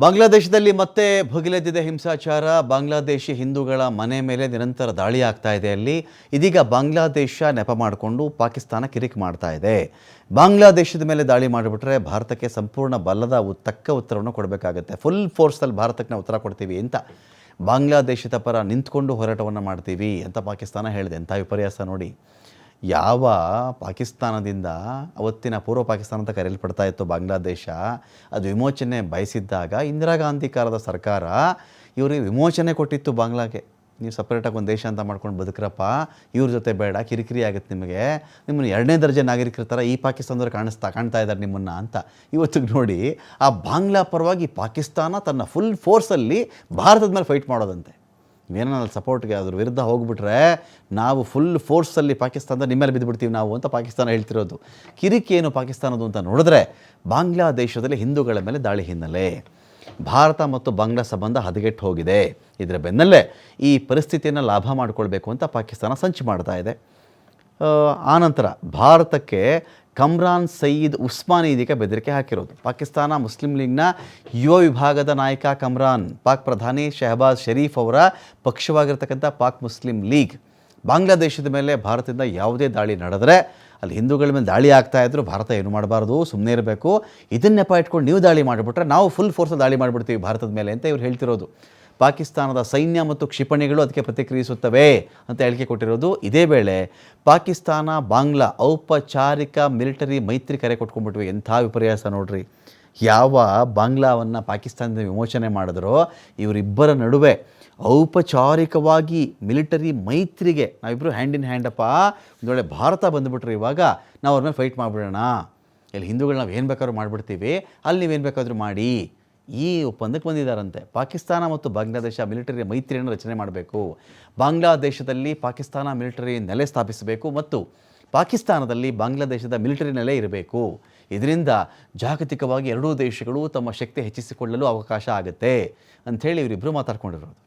ಬಾಂಗ್ಲಾದೇಶದಲ್ಲಿ ಮತ್ತೆ ಭುಗಿಲೆದ್ದಿದೆ ಹಿಂಸಾಚಾರ. ಬಾಂಗ್ಲಾದೇಶಿ ಹಿಂದೂಗಳ ಮನೆ ಮೇಲೆ ನಿರಂತರ ದಾಳಿ ಆಗ್ತಾ ಇದೆ. ಅಲ್ಲಿ ಇದೀಗ ಬಾಂಗ್ಲಾದೇಶ ನೆಪ ಮಾಡಿಕೊಂಡು ಪಾಕಿಸ್ತಾನ ಕಿರಿಕ್ ಮಾಡ್ತಾ ಇದೆ. ಬಾಂಗ್ಲಾದೇಶದ ಮೇಲೆ ದಾಳಿ ಮಾಡಿಬಿಟ್ರೆ ಭಾರತಕ್ಕೆ ಸಂಪೂರ್ಣ ಬಲ್ಲದ ತಕ್ಕ ಉತ್ತರವನ್ನು ಕೊಡಬೇಕಾಗುತ್ತೆ. ಫುಲ್ ಫೋರ್ಸಲ್ಲಿ ಭಾರತಕ್ಕೆ ನಾವು ಉತ್ತರ ಕೊಡ್ತೀವಿ ಅಂತ ಬಾಂಗ್ಲಾದೇಶದ ಪರ ನಿಂತ್ಕೊಂಡು ಹೋರಾಟವನ್ನು ಮಾಡ್ತೀವಿ ಅಂತ ಪಾಕಿಸ್ತಾನ ಹೇಳಿದೆ. ಅಂತ ವಿಪರ್ಯಾಸ ನೋಡಿ. ಯಾವ ಪಾಕಿಸ್ತಾನದಿಂದ ಅವತ್ತಿನ ಪೂರ್ವ ಪಾಕಿಸ್ತಾನ ಅಂತ ಕರೆಯಲ್ಪಡ್ತಾ ಇತ್ತು ಬಾಂಗ್ಲಾದೇಶ, ಅದು ವಿಮೋಚನೆ ಬಯಸಿದ್ದಾಗ ಇಂದಿರಾ ಗಾಂಧಿ ಕಾಲದ ಸರ್ಕಾರ ಇವರಿಗೆ ವಿಮೋಚನೆ ಕೊಟ್ಟಿತ್ತು ಬಾಂಗ್ಲಾಗೆ. ನೀವು ಸಪ್ರೇಟಾಗಿ ಒಂದು ದೇಶ ಅಂತ ಮಾಡ್ಕೊಂಡು ಬದುಕ್ರಪ್ಪ, ಇವ್ರ ಜೊತೆ ಬೇಡ, ಕಿರಿಕಿರಿ ಆಗುತ್ತೆ ನಿಮಗೆ. ನಿಮ್ಮನ್ನು ಎರಡನೇ ದರ್ಜೆ ನಾಗರಿಕರ ಥರ ಈ ಪಾಕಿಸ್ತಾನದವ್ರು ಕಾಣಿಸ್ತಾ, ಕಾಣ್ತಾ ಇದ್ದಾರೆ ನಿಮ್ಮನ್ನು ಅಂತ ಇವತ್ತಿಗೆ ನೋಡಿ ಆ ಬಾಂಗ್ಲಾ ಪರವಾಗಿ ಪಾಕಿಸ್ತಾನ ತನ್ನ ಫುಲ್ ಫೋರ್ಸಲ್ಲಿ ಭಾರತದ ಮೇಲೆ ಫೈಟ್ ಮಾಡೋದಂತೆ. ನೀವೇನೋ ಸಪೋರ್ಟ್ಗೆ ಅದ್ರ ವಿರುದ್ಧ ಹೋಗ್ಬಿಟ್ರೆ ನಾವು ಫುಲ್ ಫೋರ್ಸಲ್ಲಿ ಪಾಕಿಸ್ತಾನದ ನಿಮ್ಮ ಮೇಲೆ ಬಿದ್ದುಬಿಡ್ತೀವಿ ನಾವು ಅಂತ ಪಾಕಿಸ್ತಾನ ಹೇಳ್ತಿರೋದು. ಕಿರಿಕಿ ಏನು ಪಾಕಿಸ್ತಾನದು ಅಂತ ನೋಡಿದ್ರೆ ಬಾಂಗ್ಲಾದೇಶದಲ್ಲಿ ಹಿಂದೂಗಳ ಮೇಲೆ ದಾಳಿ ಹಿನ್ನೆಲೆ. ಭಾರತ ಮತ್ತು ಬಾಂಗ್ಲಾ ಸಂಬಂಧ ಹದಗೆಟ್ಟು ಹೋಗಿದೆ. ಇದರ ಬೆನ್ನಲ್ಲೇ ಈ ಪರಿಸ್ಥಿತಿಯನ್ನು ಲಾಭ ಮಾಡಿಕೊಳ್ಬೇಕು ಅಂತ ಪಾಕಿಸ್ತಾನ ಸಂಚು ಮಾಡ್ತಾ ಇದೆ. ಆನಂತರ ಭಾರತಕ್ಕೆ ಕಮ್ರಾನ್ ಸಯೀದ್ ಉಸ್ಮಾನಿ ಇದೀಗ ಬೆದರಿಕೆ ಹಾಕಿರೋದು. ಪಾಕಿಸ್ತಾನ ಮುಸ್ಲಿಂ ಲೀಗ್ನ ಯುವ ವಿಭಾಗದ ನಾಯಕ ಕಮ್ರಾನ್, ಪಾಕ್ ಪ್ರಧಾನಿ ಶಹಬಾಜ್ ಶರೀಫ್ ಅವರ ಪಕ್ಷವಾಗಿರ್ತಕ್ಕಂಥ ಪಾಕ್ ಮುಸ್ಲಿಂ ಲೀಗ್ ಬಾಂಗ್ಲಾದೇಶದ ಮೇಲೆ ಭಾರತದಿಂದ ಯಾವುದೇ ದಾಳಿ ನಡೆದರೆ ಅಲ್ಲಿ ಹಿಂದೂಗಳ ಮೇಲೆ ದಾಳಿ ಆಗ್ತಾ ಇದ್ರು ಭಾರತ ಏನು ಮಾಡಬಾರ್ದು ಸುಮ್ಮನೆ ಇರಬೇಕು. ಇದನ್ನ ನೆಪ ಇಟ್ಕೊಂಡು ನೀವು ದಾಳಿ ಮಾಡಿಬಿಟ್ರೆ ನಾವು ಫುಲ್ ಫೋರ್ಸ್ ದಾಳಿ ಮಾಡಿಬಿಡ್ತೀವಿ ಭಾರತದ ಮೇಲೆ ಅಂತ ಇವ್ರು ಹೇಳ್ತಿರೋದು. ಪಾಕಿಸ್ತಾನದ ಸೈನ್ಯ ಮತ್ತು ಕ್ಷಿಪಣಿಗಳು ಅದಕ್ಕೆ ಪ್ರತಿಕ್ರಿಯಿಸುತ್ತವೆ ಅಂತ ಹೇಳಿಕೆ ಕೊಟ್ಟಿರೋದು ಇದೇ ವೇಳೆ ಪಾಕಿಸ್ತಾನ, ಬಾಂಗ್ಲಾ ಔಪಚಾರಿಕ ಮಿಲಿಟರಿ ಮೈತ್ರಿ ಕರೆ ಕೊಟ್ಕೊಂಡ್ಬಿಟ್ವಿ. ಎಂಥ ವಿಪರ್ಯಾಸ ನೋಡ್ರಿ. ಯಾವ ಬಾಂಗ್ಲಾವನ್ನು ಪಾಕಿಸ್ತಾನದಿಂದ ವಿಮೋಚನೆ ಮಾಡಿದ್ರೋ ಇವರಿಬ್ಬರ ನಡುವೆ ಔಪಚಾರಿಕವಾಗಿ ಮಿಲಿಟರಿ ಮೈತ್ರಿಗೆ ನಾವಿಬ್ಬರು ಹ್ಯಾಂಡ್ ಇನ್ ಹ್ಯಾಂಡಪ್ಪ ಒಂದು ವೇಳೆ ಭಾರತ ಬಂದುಬಿಟ್ರೆ ಇವಾಗ ನಾವು ಅವ್ರ ಫೈಟ್ ಮಾಡಿಬಿಡೋಣ. ಇಲ್ಲಿ ಹಿಂದೂಗಳು ನಾವು ಏನು ಬೇಕಾದ್ರೂ ಮಾಡಿಬಿಡ್ತೀವಿ. ಅಲ್ಲಿ ನೀವೇನು ಬೇಕಾದರೂ ಮಾಡಿ. ಈ ಒಪ್ಪಂದಕ್ಕೆ ಬಂದಿದ್ದಾರಂತೆ. ಪಾಕಿಸ್ತಾನ ಮತ್ತು ಬಾಂಗ್ಲಾದೇಶ ಮಿಲಿಟರಿ ಮೈತ್ರಿಯನ್ನು ರಚನೆ ಮಾಡಬೇಕು. ಬಾಂಗ್ಲಾದೇಶದಲ್ಲಿ ಪಾಕಿಸ್ತಾನ ಮಿಲಿಟರಿ ನೆಲೆ ಸ್ಥಾಪಿಸಬೇಕು ಮತ್ತು ಪಾಕಿಸ್ತಾನದಲ್ಲಿ ಬಾಂಗ್ಲಾದೇಶದ ಮಿಲಿಟರಿ ನೆಲೆ ಇರಬೇಕು. ಇದರಿಂದ ಜಾಗತಿಕವಾಗಿ ಎರಡೂ ದೇಶಗಳು ತಮ್ಮ ಶಕ್ತಿ ಹೆಚ್ಚಿಸಿಕೊಳ್ಳಲು ಅವಕಾಶ ಆಗುತ್ತೆ. ಅಂಥೇಳಿ ಇವರಿಬ್ಬರು ಮಾತಾಡ್ಕೊಂಡಿರೋದು.